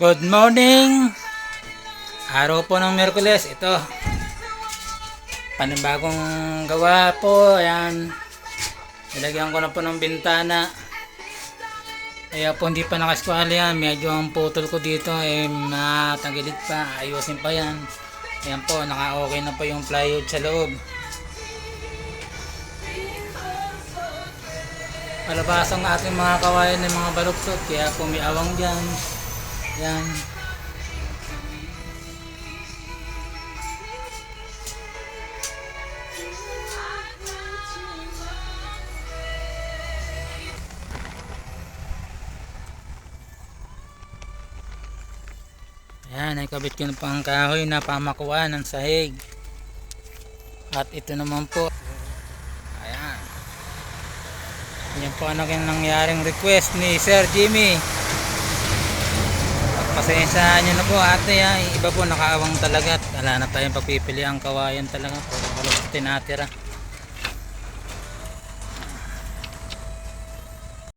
Good morning! Araw po ng Merkules. Ito. Panibagong gawa po. Ayan. Nilagyan ko na po ng bintana. Kaya po hindi pa nakaskwali yan. Medyo ang putol ko dito eh matagilid pa. Ayusin pa yan. Ayan po. Naka-okay na po yung plywood sa loob. Palabas ang ating mga kawayan ng mga baluktot. Kaya po may awang dyan. Yan. Ayan, nakabit ko na po ang kahoy na pamakuan ng sahig. At ito naman po. Ayan. Yan po ang naging nangyaring request ni Sir Jimmy. Pasensyahan nyo na po ate ha. Iba po nakaawang talaga wala na tayong pagpipili ang kawayan talaga. Puro balok tinatira.